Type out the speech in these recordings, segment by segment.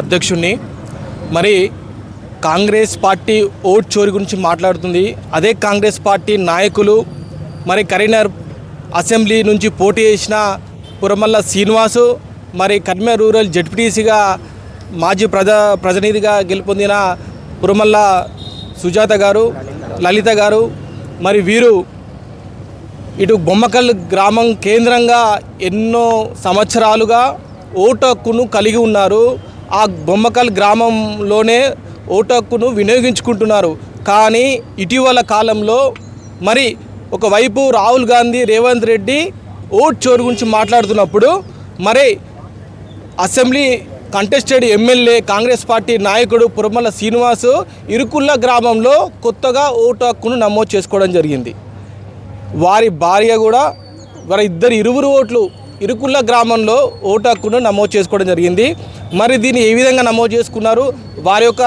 అధ్యక్షుణ్ణి. మరి Congress party vote చోరీ గురించి మాట్లాడుతుంది. అదే కాంగ్రెస్ పార్టీ నాయకులు మరి కరీంనగర్ అసెంబ్లీ నుంచి పోటీ చేసిన పురమల్ల శ్రీనివాసు మరి కర్మ రూరల్ జడ్పీటీసీగా మాజీ ప్రజా ప్రతినిధిగా గెలుపొందిన పురమల్ల సుజాత గారు లలిత గారు మరి వీరు ఇటు బొమ్మకల్ గ్రామం కేంద్రంగా ఎన్నో సంవత్సరాలుగా ఓటు హక్కును కలిగి ఉన్నారు. ఆ బొమ్మకల్ గ్రామంలోనే ఓటు హక్కును వినియోగించుకుంటున్నారు. కానీ ఇటీవల కాలంలో మరి ఒకవైపు రాహుల్ గాంధీ రేవంత్ రెడ్డి ఓట్ చోరు గురించి మాట్లాడుతున్నప్పుడు మరి assembly contested M L A Congress party నాయకుడు పురమల శ్రీనివాస్ ఇరుకుల్ల గ్రామంలో కొత్తగా ఓటు హక్కును నమోదు చేసుకోవడం జరిగింది. వారి భార్య కూడా వారి ఇద్దరు ఇరువురు ఓట్లు ఇరుకుల్ల గ్రామంలో ఓటు హక్కును నమోదు చేసుకోవడం జరిగింది. మరి దీన్ని ఏ విధంగా నమోదు చేసుకున్నారు? వారి యొక్క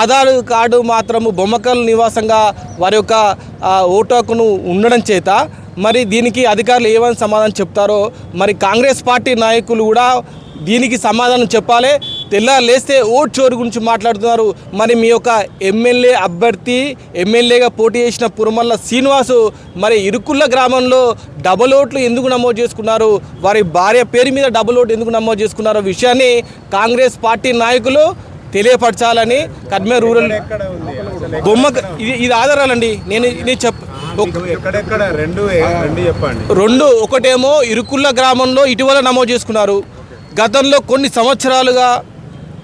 ఆధార్ కార్డు మాత్రము బొమ్మకల్ నివాసంగా వారి యొక్క ఓటు హక్కును ఉండడం చేత మరి దీనికి అధికారులు ఏమని సమాధానం చెప్తారో? మరి కాంగ్రెస్ పార్టీ నాయకులు కూడా దీనికి సమాధానం చెప్పాలి. తెల్లారు లేస్తే ఓట్ చోరు గురించి మాట్లాడుతున్నారు. మరి మీ యొక్క ఎమ్మెల్యే అభ్యర్థి ఎమ్మెల్యేగా పోటీ చేసిన పురమల్ల శ్రీనివాసు మరి ఇరుకుల్ల గ్రామంలో డబుల్ ఓట్లు ఎందుకు నమోదు చేసుకున్నారు? వారి భార్య పేరు మీద డబుల్ ఓటు ఎందుకు నమోదు చేసుకున్నారో? విషయాన్ని కాంగ్రెస్ పార్టీ నాయకులు తెలియపరచాలని కద్మే రూరల్ బొమ్మ ఇది ఇది ఆధారాలండి. నేను నేను చెప్ రెండు ఒకటేమో ఇరుకుల్ల గ్రామంలో ఇటీవల నమోదు చేసుకున్నారు. గతంలో కొన్ని సంవత్సరాలుగా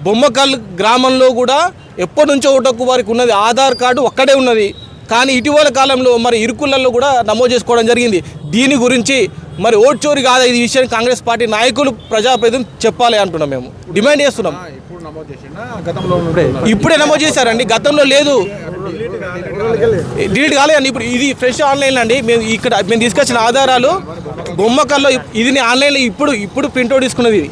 బొమ్మకల్ గ్రామంలో కూడా ఎప్పటి నుంచో ఒకటకు వారికి ఉన్నది ఆధార్ కార్డు ఒక్కడే ఉన్నది. కానీ ఇటీవల కాలంలో మరి ఇరుకులలో కూడా నమోదు చేసుకోవడం జరిగింది. దీని గురించి మరి ఓట్చోరి కాదా ఈ విషయాన్ని కాంగ్రెస్ పార్టీ నాయకులు ప్రజాప్రతినిధులు చెప్పాలి అంటున్నాం మేము. డిమాండ్ చేస్తున్నాం. ఇప్పుడే నమోదు చేశారండి. గతంలో లేదు. డిలీట్ కాలేదండి ఇప్పుడు ఇది ఫ్రెష్ ఆన్లైన్ అండి. మేము ఇక్కడ మేము తీసుకొచ్చిన ఆధారాలు బొమ్మకల్లో ఇది ఆన్లైన్లో ఇప్పుడు ఇప్పుడు ప్రింట్అవుట్ తీసుకున్నది ఇది.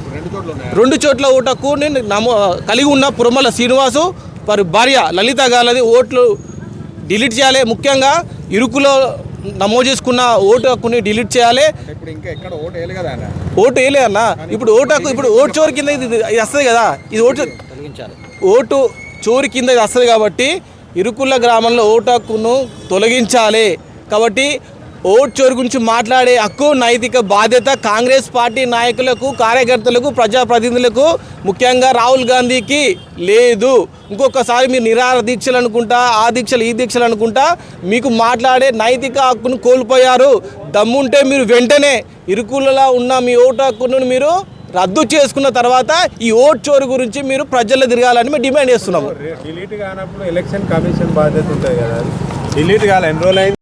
రెండు చోట్ల ఓటకు నేను నమో కలిగి ఉన్న పురమల శ్రీనివాసు వారి భార్య లలిత గాలది ఓట్లు డిలీట్ చేయాలి. ముఖ్యంగా ఇరుకులో నమోదు చేసుకున్న ఓటు హక్కుని డిలీట్ చేయాలి. ఓటు వేయలే అన్న ఇప్పుడు ఓటు హక్కు ఇప్పుడు ఓటు చోరు కింద ఇది వస్తుంది కదా. ఇది ఓటు ఓటు చోరు కింద ఇది వస్తుంది కాబట్టి ఇరుకుల్ల గ్రామంలో ఓటు హక్కును తొలగించాలి. కాబట్టి ఓటు చోరు గురించి మాట్లాడే హక్కు నైతిక బాధ్యత కాంగ్రెస్ పార్టీ నాయకులకు కార్యకర్తలకు ప్రజాప్రతినిధులకు ముఖ్యంగా రాహుల్ గాంధీకి లేదు. ఇంకొకసారి మీరు నిరాహార దీక్షలు అనుకుంటా ఆ దీక్షలు ఈ దీక్షలు అనుకుంటా మీకు మాట్లాడే నైతిక హక్కును కోల్పోయారు. దమ్ముంటే మీరు వెంటనే ఇరుకులలో ఉన్న మీ ఓటు హక్కును మీరు రద్దు చేసుకున్న తర్వాత ఈ ఓట్ చోరు గురించి మీరు ప్రజల్లో తిరగాలని మేము డిమాండ్ చేస్తున్నాము. డిలీట్ కానప్పుడు ఎలక్షన్ కమిషన్ బాధ్యత ఉంటుంది కదా. డిలీట్ కాలే ఎన్రోల్ అయింది.